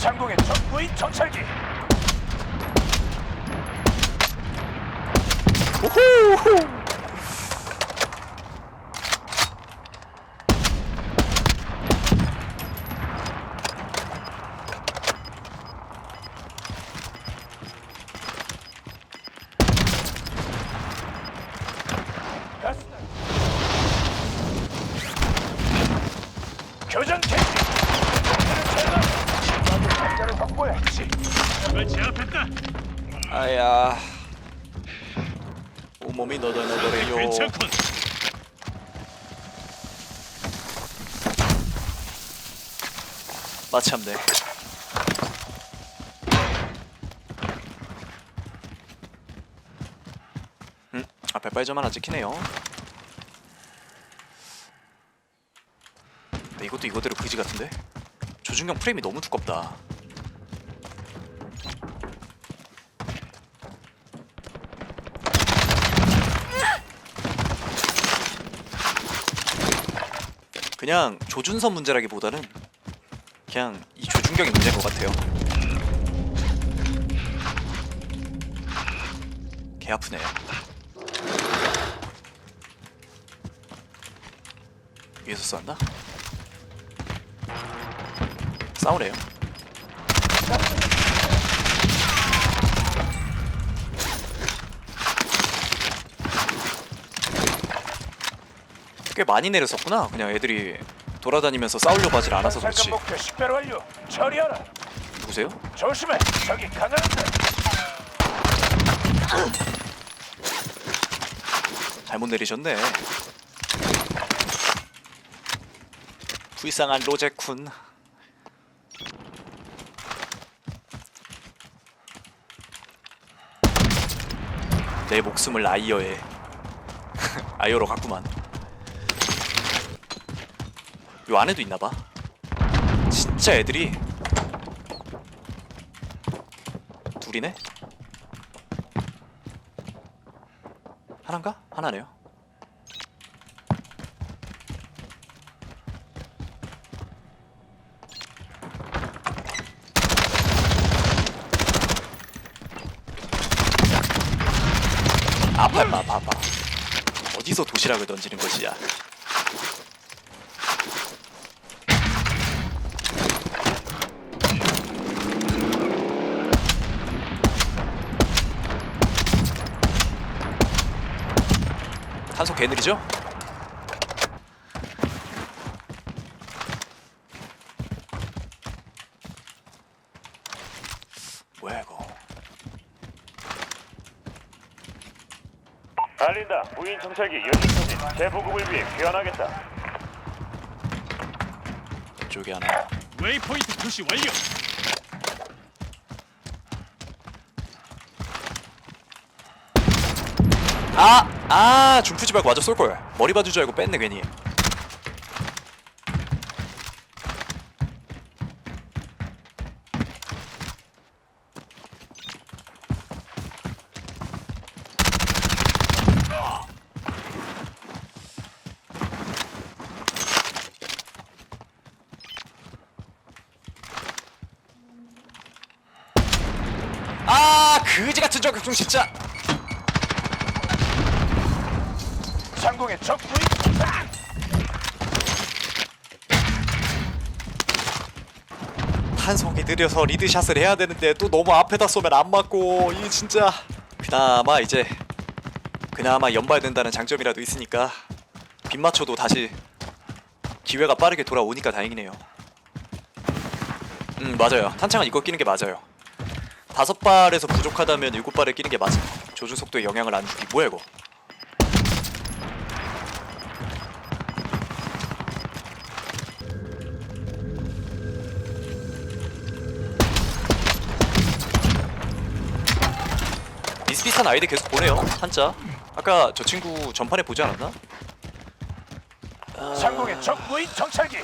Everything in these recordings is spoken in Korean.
상공의 적 무인 정찰기. 오호! 가스. 교전 개시. 상자를 확보해야지. 적을 제압했다. 아야. 온몸이 너덜너덜해요. 괜찮군. 마참네. 음, 앞에 빨점 하나 찍히네요. 근데 이것도 이거대로 그지 같은데? 조준경 프레임이 너무 두껍다. 그냥 조준선 문제라기보다는 그냥 이 조준경이 문제인 것 같아요. 개 아프네. 위에서 쏜다? 싸우래요. 꽤 많이 내렸었구나. 그냥 애들이 돌아다니면서 싸우려고 하질 않아서 그렇지. 목표 식별 완료. 처리하라. 누구세요? 조심해. 강한다. 잘못 내리셨네. 불쌍한 로제쿤. 내 목숨을 아이어에 아이어로 갔구만. 요 안에도 있나봐. 진짜 애들이 둘이네? 하나인가? 하나네요. 아파 아파 아파 어디서 도시락을 던지는 것이야 탄소 개 느리죠? 뭐야 이거 알린다. 무인 정찰기 연료 터진 재보급을 위해 귀환하겠다. 이쪽에 하나 웨이포인트 표시 완료. 아! 아! 중푸지 말고 맞아 쏠걸 머리 줄 알고 뺐네 괜히 아! 그지 같은 저격중 진짜 상공의 적 무인 정찰기. 탄성이 느려서 리드샷을 해야 되는데 또 너무 앞에다 쏘면 안 맞고 이 진짜 그나마 이제 그나마 연봐야 된다는 장점이라도 있으니까 빗 맞춰도 다시 기회가 빠르게 돌아오니까 다행이네요. 음 맞아요. 탄창은 이거 끼는 게 맞아요. 다섯 발에서 부족하다면 일곱 발에 끼는 게 맞아. 조준 속도에 영향을 안 주기 뭐야 이거? 비슷비슷한 아이디 계속 보내요 한자 아까 저 친구 전판에 보지 않았나? 상공의 적 무인 정찰기.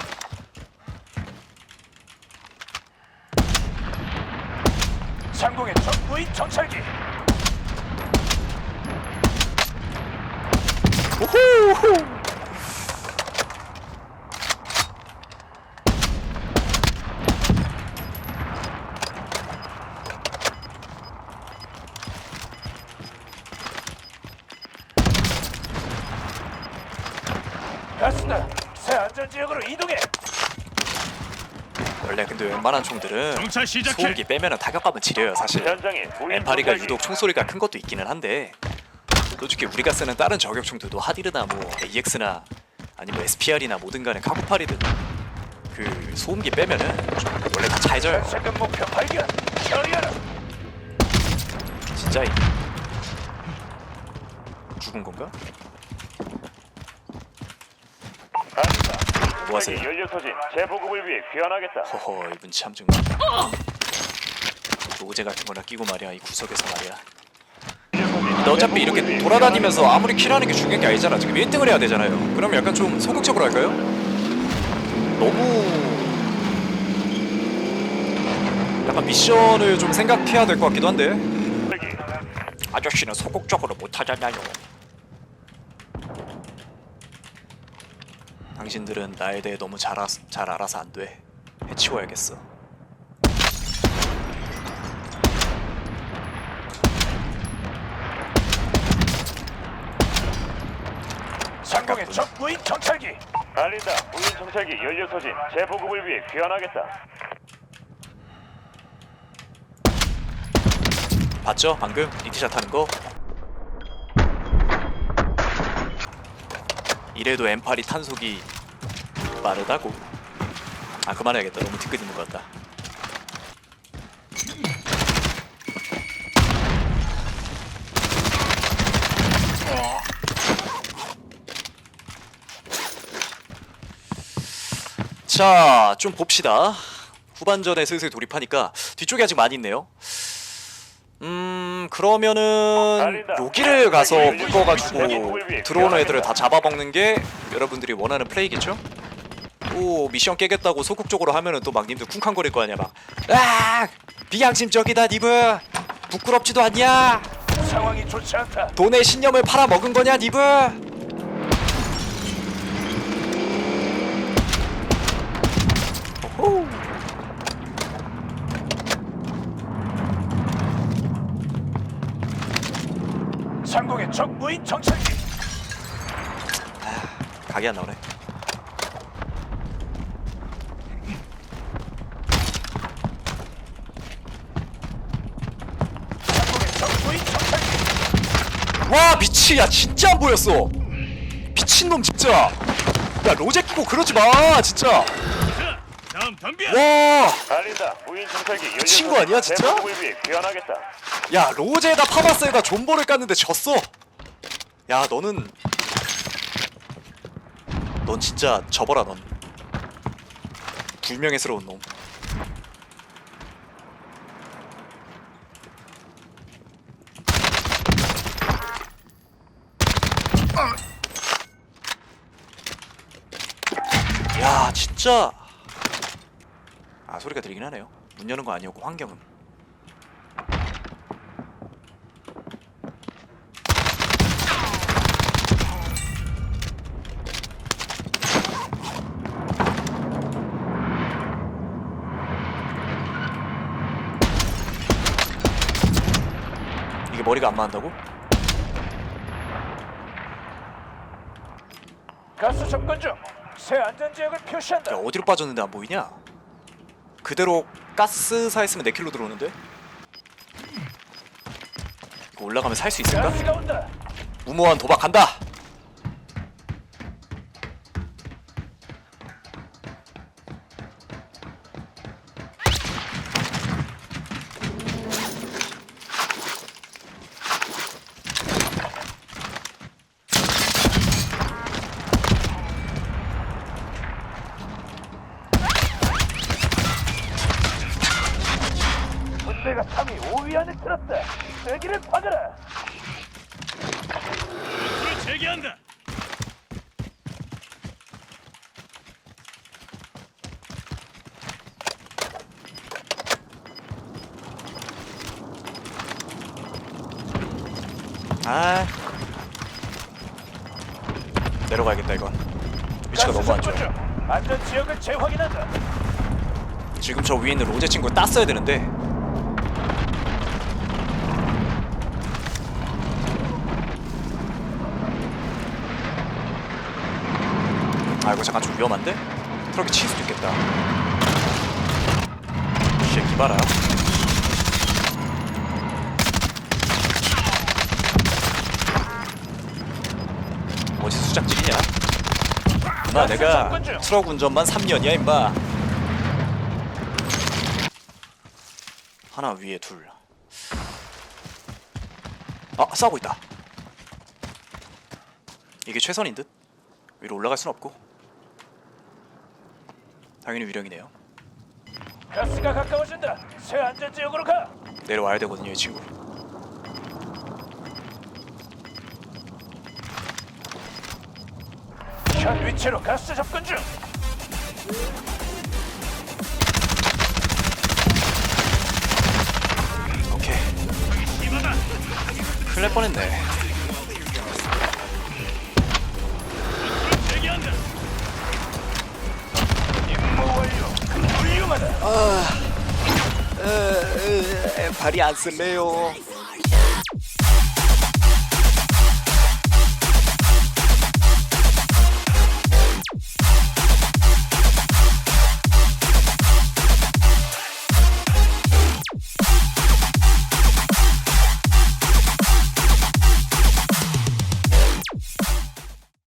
상공의 적 무인 정찰기. 오호 안전 지역으로 이동해. 원래 근데 웬만한 총들은 정찰 시작해. 소음기 빼면은 타격감은 지려요 사실 현장에 엠파리가. 유독 총소리가 큰 것도 있기는 한데 솔직히 우리가 쓰는 다른 저격총들도 하디르나 뭐 AX나 아니면 SPR이나 뭐든 간에 카구팔이든 그 소음기 빼면은 좀 원래 다 잘 져요 최근 목표 발견. 처리하라. 진짜 이 죽은 건가? 아니다. 뭐 하세요? 연료 소진 재보급을 위해 귀환하겠다. 허허 이분 참좀 로제 같은 거나 끼고 말이야 이 구석에서 말이야. 근데 어차피 이렇게 돌아다니면서 아무리 킬하는 게 중요한 게 아니잖아. 지금 1등을 해야 되잖아요. 그럼 약간 좀 소극적으로 할까요? 너무 약간 미션을 좀 생각해야 될 것 같기도 한데. 아저씨는 소극적으로 못하잖아요 당신들은 나에 대해 너무 잘, 아, 잘 알아서 안 돼 해치워야겠어 상공의 적 무인 정찰기. 알린다. 무인 정찰기 연료 소진 재보급을 위해 귀환하겠다. 봤죠? 방금 리티샷 하는 거 이래도 M8이 탄속이 빠르다고 아 그만해야겠다 너무 뒤끝 있는 것 같다 자, 좀 봅시다. 후반전에 슬슬 돌입하니까 뒤쪽에 아직 많이 있네요. 음, 그러면은 여기를 가서 묶어가지고 들어오는 애들을 다 잡아먹는 게 여러분들이 원하는 플레이겠죠? 또 미션 깨겠다고 소극적으로 하면은 또 막 님들 쿵쾅거릴 거 아니야 막 아! 비양심적이다 니브 부끄럽지도 않냐 상황이 좋지 않다. 돈의 신념을 팔아먹은 거냐 니브 오호. 상공의 적 무인 정찰기. 각이 안 나오네 상공의 적 무인 와 미치 야 진짜 안 보였어 미친놈 진짜 야 로제 끼고 그러지 마 진짜 자, 다음 덤벼. 와 알린다. 무인 정찰기 연료 미친 거 아니야, 진짜? 재보급을 위해 귀환하겠다. 야 로제에다 파마스에다 존버를 깠는데 졌어 야 너는 넌 진짜 접어라 넌 불명예스러운 놈 야 진짜 아 소리가 들리긴 하네요 문 여는 거 아니었고 환경음 이게 머리가 안 맞는다고? 가스 접근 중. 새 안전 지역을 표시한다. 야 어디로 빠졌는데 안 보이냐? 그대로 가스사 있으면 내 킬로 들어오는데? 이거 올라가면 살 수 있을까? 가스가 온다. 무모한 도박 간다. 군대가 3위 5위 안에 들었다. 세기를 받아라. 불을 재개한다. 아 내려가야겠다 이건. 위치가 너무 안 좋아. 중. 안전 지역을 재확인한다. 지금 저 위에 있는 로제 친구 땄어야 되는데. 아 이거 잠깐 좀 위험한데? 트럭이 칠 수도 있겠다 이 새끼 봐라 어디서 수작질이냐 나 내가 트럭 운전만 3년이야 임마 하나 위에 둘 아, 싸우고 있다. 이게 최선인 듯. 위로 올라갈 순 없고. 당연히 위령이네요. 가스가 가까워진다. 새 안전 지역으로 가. 내려와야 되거든요, 이 친구. 현 위치로 가스 접근 중. 오케이. 큰일 날 뻔했네. 완료. 훌륭하다. 발이 안 쓸래요.